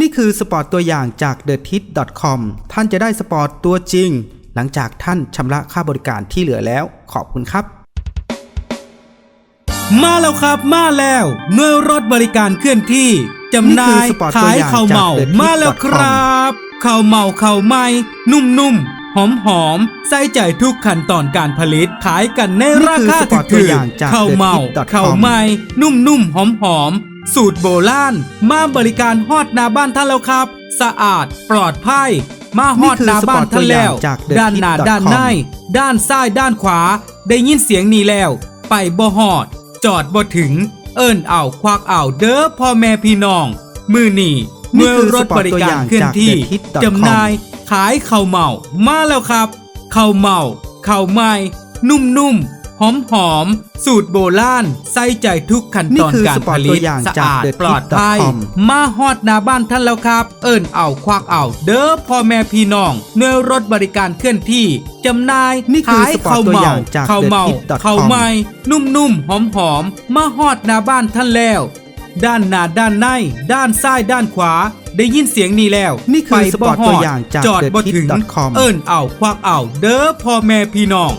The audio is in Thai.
นี่คือสปอร์ตตัวอย่างจาก t h e t i t c o m ท่านจะได้สปอร์ตตัวจริง หลังจากท่านชำระค่าบริการที่เหลือแล้ว ขอบคุณครับ มาแล้วครับมาแล้วหน่วยรถบริการเคลื่อนที่จำหน่ายนี่คือสปอร์ตตัวขายอย่างข้าวเมาจาก The Tip มาแล้วครับข้าวเมาข้าวไหม้นุ่มๆหอมๆใส่ใจทุกขั้นตอนการผลิตขายกันในนี่ราคือคาสปอร์ตถูตัวกอย่างจากๆข้าวเมา The Tip.com ข้าวไหม้นุ่มๆหอมๆ สูตรโบราณมาบริการฮอดหน้าบ้านท่านแล้วครับ สะอาดปลอดภัยมาฮอดหน้าบ้านท่านแล้วนี่คือสปอร์ตตัวอย่างจาก The ด้านหน้า Tip.com ด้านในด้านซ้ายด้านขวา ได้ยินเสียงนี้แล้ว ไปบ่ฮอด จอดบ่ถึง เอิ้นเอาควักเอาเด้อพ่อแม่พี่น้อง มือนี่นี่เมื่อคือรถบริการเคลื่อนที่สปอร์ตตัวอย่างจาก The Tip.com จำหน่ายขายข้าวเมามาแล้วครับข้าวเมาข้าวไหม้นุ่มๆ หอมหอมๆสูตรโบราณใส่ใจทุกขั้นตอนนี่คือการสปอผร์ตลิตัตวอย่างสะจากอาด The ปลอดภัย Tip.com มาฮอดหน้าบ้านท่านแล้วครับ เอิ้นเอาควักเอาเด้อพ่อแม่พี่น้องเนื้อรถบริการเคลื่อนที่จำหน่ายนี่คือขายสปอร์ตข้าวตัวเมาอย่างจากข้าวเมา TheTip.com ข้าวไหม้นุ่มๆหอมๆมาฮอดหน้าบ้านท่านแล้ว ด้านหน้าด้านใน ด้านซ้ายด้านขวาได้ยินเสียงนี้แล้ว นี่คือไปสปอร์ตบ่ฮตัวอย่างจากจอดบ่ถึง TheTip.com เอิ้นเอาควักเอาเด้อพ่อแม่พี่น้อง